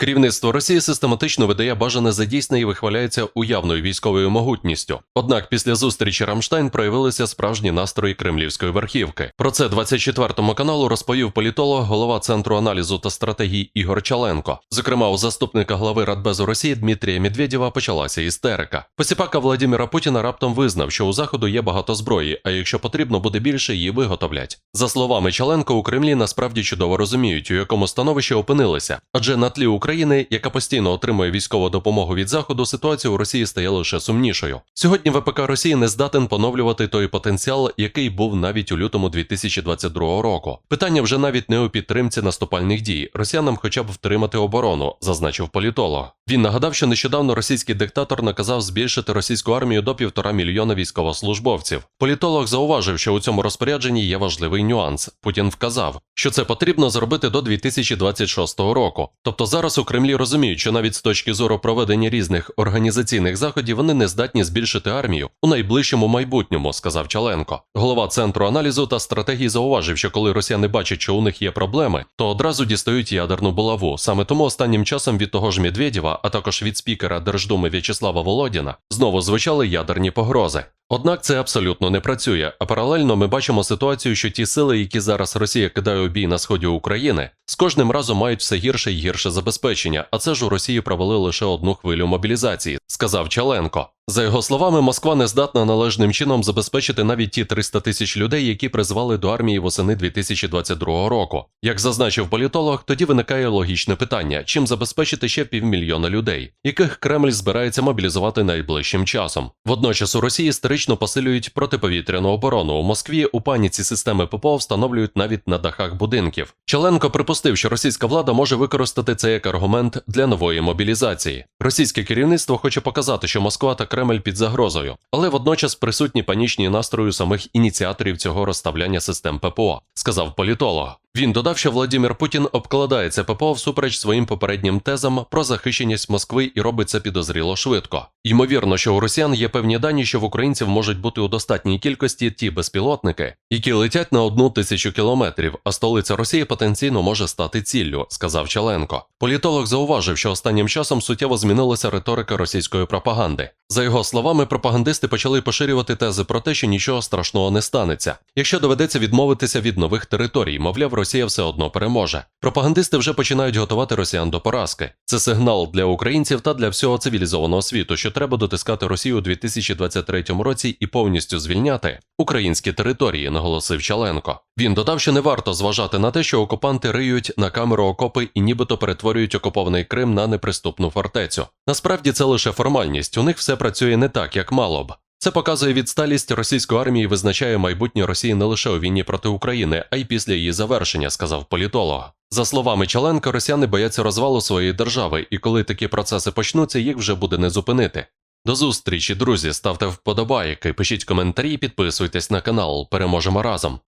Керівництво Росії систематично видає бажане за і вихваляється уявною військовою могутністю. Однак після зустрічі Рамштайн проявилися справжні настрої кремлівської верхівки. Про це 24 каналу розповів політолог, голова центру аналізу та стратегій Ігор Чаленко. Зокрема, у заступника глави Радбезу Росії Дмитрія Медведєва почалася істерика. Посіпака Владимира Путіна раптом визнав, що у заходу є багато зброї, а якщо потрібно буде більше, її виготовлять. За словами Чаленко, у Кремлі насправді чудово розуміють, у якому становищі опинилися, адже на тлі України, яка постійно отримує військову допомогу від заходу, ситуація у Росії стає лише сумнішою. Сьогодні ВПК Росії не здатен поновлювати той потенціал, який був навіть у лютому 2022 року. Питання вже навіть не у підтримці наступальних дій. Росіянам хоча б втримати оборону, зазначив політолог. Він нагадав, що нещодавно російський диктатор наказав збільшити російську армію до півтора мільйона військовослужбовців. Політолог зауважив, що у цьому розпорядженні є важливий нюанс. Путін вказав, що це потрібно зробити до 2026 року. Тобто зараз у Кремлі розуміють, що навіть з точки зору проведення різних організаційних заходів вони не здатні збільшити армію у найближчому майбутньому, сказав Чаленко. Голова центру аналізу та стратегії зауважив, що коли росіяни бачать, що у них є проблеми, то одразу дістають ядерну булаву. Саме тому останнім часом від того ж Медведєва, а також від спікера Держдуми В'ячеслава Володіна, знову звучали ядерні погрози. Однак це абсолютно не працює. А паралельно ми бачимо ситуацію, що ті сили, які зараз Росія кидає у бій на сході України, з кожним разом мають все гірше і гірше забезпечення. А це ж у Росії провели лише одну хвилю мобілізації, сказав Чаленко. За його словами, Москва не здатна належним чином забезпечити навіть ті 300 тисяч людей, які призвали до армії восени 2022 року. Як зазначив політолог, тоді виникає логічне питання: чим забезпечити ще півмільйона людей, яких Кремль збирається мобілізувати найближчим часом. Водночас у Росії історично посилюють протиповітряну оборону. У Москві у паніці системи ППО встановлюють навіть на дахах будинків. Челенко припустив, що російська влада може використати це як аргумент для нової мобілізації. Російське керівництво хоче показати, що Москва та Кремль під загрозою, але водночас присутні панічні настрої самих ініціаторів цього розставляння систем ППО, сказав політолог. Він додав, що Владимир Путін обкладається ППО всупереч своїм попереднім тезам про захищеність Москви і робить це підозріло швидко. Ймовірно, що у росіян є певні дані, що в українців можуть бути у достатній кількості ті безпілотники, які летять на одну тисячу кілометрів, а столиця Росії потенційно може стати ціллю, сказав Чаленко. Політолог зауважив, що останнім часом суттєво змінилася риторика російської пропаганди. За його словами, пропагандисти почали поширювати тези про те, що нічого страшного не станеться. Якщо доведеться відмовитися від нових територій, мовляв, Росія все одно переможе. Пропагандисти вже починають готувати росіян до поразки. Це сигнал для українців та для всього цивілізованого світу, що треба дотискати Росію у 2023 році і повністю звільняти українські території, наголосив Чаленко. Він додав, що не варто зважати на те, що окупанти риють на камеру окопи і нібито перетворюють окупований Крим на неприступну фортецю. Насправді це лише формальність. У них все працює не так, як мало б. Це показує відсталість російської армії, визначає майбутнє Росії не лише у війні проти України, а й після її завершення, сказав політолог. За словами Чаленка, росіяни бояться розвалу своєї держави, і коли такі процеси почнуться, їх вже буде не зупинити. До зустрічі, друзі, ставте вподобайки, пишіть коментарі, підписуйтесь на канал. Переможемо разом.